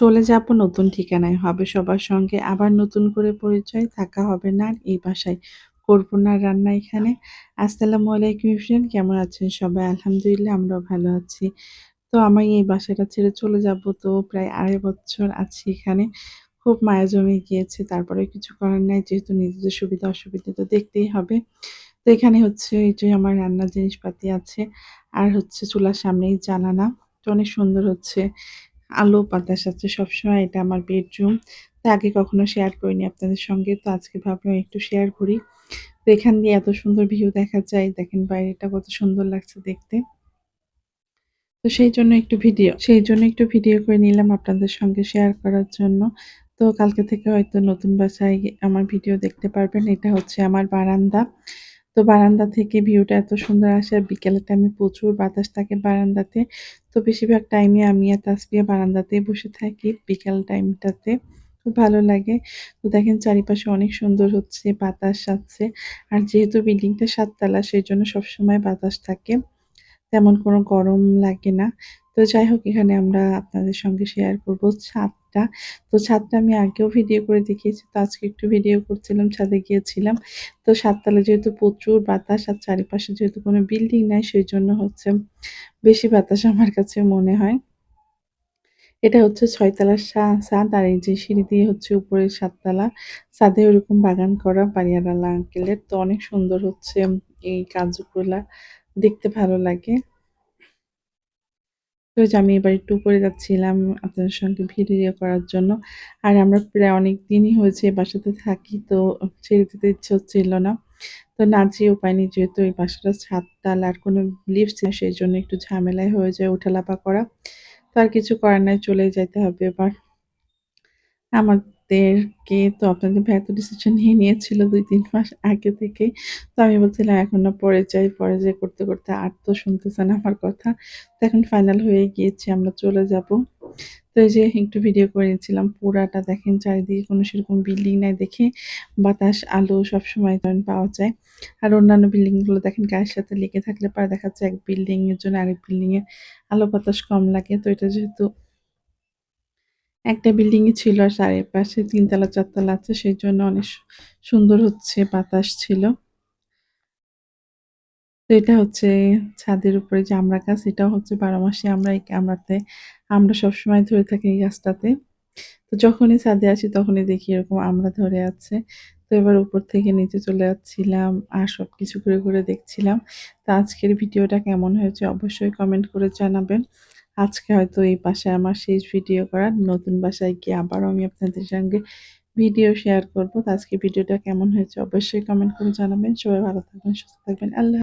চলে যাব নতুন ঠিকানায়। হবে সবার সঙ্গে আবার নতুন করে পরিচয়, থাকা হবে না এই বাসায় করব না রান্না এখানে। আসসালামু আলাইকুম ফ্রেন্ড কেমন আছেন সবাই? আলহামদুলিল্লাহ আমরাও ভালো আছি। তো আমি এই বাসাটা ছেড়ে চলে যাব তো প্রায় আড়াই বছর আছি এখানে। খুব মায়া জমে গিয়েছে তারপরে কিছু করার নাই, যেহেতু নিজেদের সুবিধা অসুবিধা তো দেখতেই হবে। তো এখানে হচ্ছে এই যে আমার রান্নার জিনিসপাতি আছে, আর হচ্ছে চুলার সামনেই জানানা তো অনেক সুন্দর হচ্ছে। আলো, বাতাস আছে সবসময়, এটা আমার বেডরুম তো আগে কখনো শেয়ার করিনি আপনাদের সঙ্গে, তো আজকে ভাবলাম একটু শেয়ার করি। তো এখান দিয়ে এত সুন্দর ভিউ দেখা যায়, দেখেন বাইরেটা কত সুন্দর লাগছে দেখতে। তো সেই জন্য একটু ভিডিও সেই জন্য একটু ভিডিও করে নিলাম আপনাদের সঙ্গে শেয়ার করার জন্য। তো কালকে থেকে হয়তো নতুন বাসায় আমার ভিডিও দেখতে পারবেন, এটা হচ্ছে আমার বারান্দা। তো বারান্দা থেকে ভিউটা এত সুন্দর আসে আর বিকেলের টাইমে প্রচুর বাতাস থাকে বারান্দাতে। তো বেশিরভাগ টাইমে আমি আর তাসপিয়া বারান্দাতেই বসে থাকি বিকেল টাইমটাতে খুব ভালো লাগে। তো দেখেন চারিপাশে অনেক সুন্দর হচ্ছে, বাতাস আছে। আর যেহেতু বিল্ডিংটা সাততলা, সেই জন্য সবসময় বাতাস থাকে। তেমন কোনো গরম লাগে না। তো যাই হোক, এখানে আমরা আপনাদের সঙ্গে শেয়ার করব। ছাদটা তো ছাদটা আমি আগেও ভিডিও করে দেখিয়েছি, তো আজকে একটু ভিডিও করছিলাম, ছাদে গিয়েছিলাম। তো সাততলা যেহেতু প্রচুর বাতাস আর চারিপাশে যেহেতু কোনো বিল্ডিং নাই, সেই জন্য হচ্ছে বেশি বাতাস আমার কাছে মনে হয়। এটা হচ্ছে ছয়তলার ছাদ, আর এই যে সিঁড়ি দিয়ে হচ্ছে উপরে সাততলা। ছাদে ওরকম বাগান করা বাড়িয়ারালা আঙ্কেলের তো অনেক সুন্দর হচ্ছে এই কাজগুলা দেখতে ভালো লাগে। তো আমি এবার একটু করে যাচ্ছিলাম আপনাদের সঙ্গে ভিডিও করার জন্য। আর আমরা প্রায় অনেক দিনই হয়েছে বাসাতে থাকি, তো ছেড়ে দিতে ইচ্ছে হচ্ছিল না। তো না যে উপায় নেই, যেহেতু এই বাসাটা ছাদতাল আর কোনো লিফট সেই জন্য একটু ঝামেলায় হয়ে যায় উঠালাপা করা। তো আর কিছু করার নাই চলে যেতে হবে এবার। আমাদেরকে তো আপনাদের ভাই তো ডিসিশন নিয়ে নিয়েছিল দুই, তিন মাস আগে থেকে। তো আমি বলছিলাম, এখন না পরে যাই পরে যাই করতে করতে আর তো শুনতেছে না আমার কথা। তো এখন ফাইনাল হয়ে গিয়েছে, আমরা চলে যাব। তো এই যে একটু ভিডিও করে নিয়েছিলাম পুরাটা দেখেন, চারিদিকে কোনো সেরকম বিল্ডিং নাই দেখে বাতাস, আলো সবসময় পাওয়া যায়। আর অন্যান্য বিল্ডিংগুলো দেখেন, গায়ের সাথে লেগে থাকলে পরে দেখা যাচ্ছে এক বিল্ডিংয়ের জন্য আরেক বিল্ডিংয়ে আলো বাতাস কম লাগে। তো এটা যেহেতু একটা বিল্ডিং এ ছিল আর চারিপাশে তিনতলা, চারতলা আছে, সেই জন্য অনেক সুন্দর হচ্ছে, বাতাস ছিল। তো এটা হচ্ছে ছাদের উপরে যে আমরা গাছ, এটাও হচ্ছে বারো মাসে আমরা এই আমরাতে আমরা সবসময় ধরে থাকি এই গাছটাতে। তো যখনই ছাদে আসি তখনই দেখি এরকম আমরা ধরে আছে। তো এবার উপর থেকে নিচে চলে যাচ্ছিলাম আর সব কিছু ঘুরে ঘুরে দেখছিলাম। তো আজকের ভিডিওটা কেমন হয়েছে অবশ্যই কমেন্ট করে জানাবেন। আজকে হয়তো এই বাসায় আমার শেষ ভিডিও করার, নতুন বাসায় গিয়ে আবারও আমি আপনাদের সঙ্গে ভিডিও শেয়ার করব। আজকে ভিডিওটা কেমন হয়েছে অবশ্যই কমেন্ট করে জানাবেন। সবাই ভালো থাকবেন, সুস্থ থাকবেন। আল্লাহ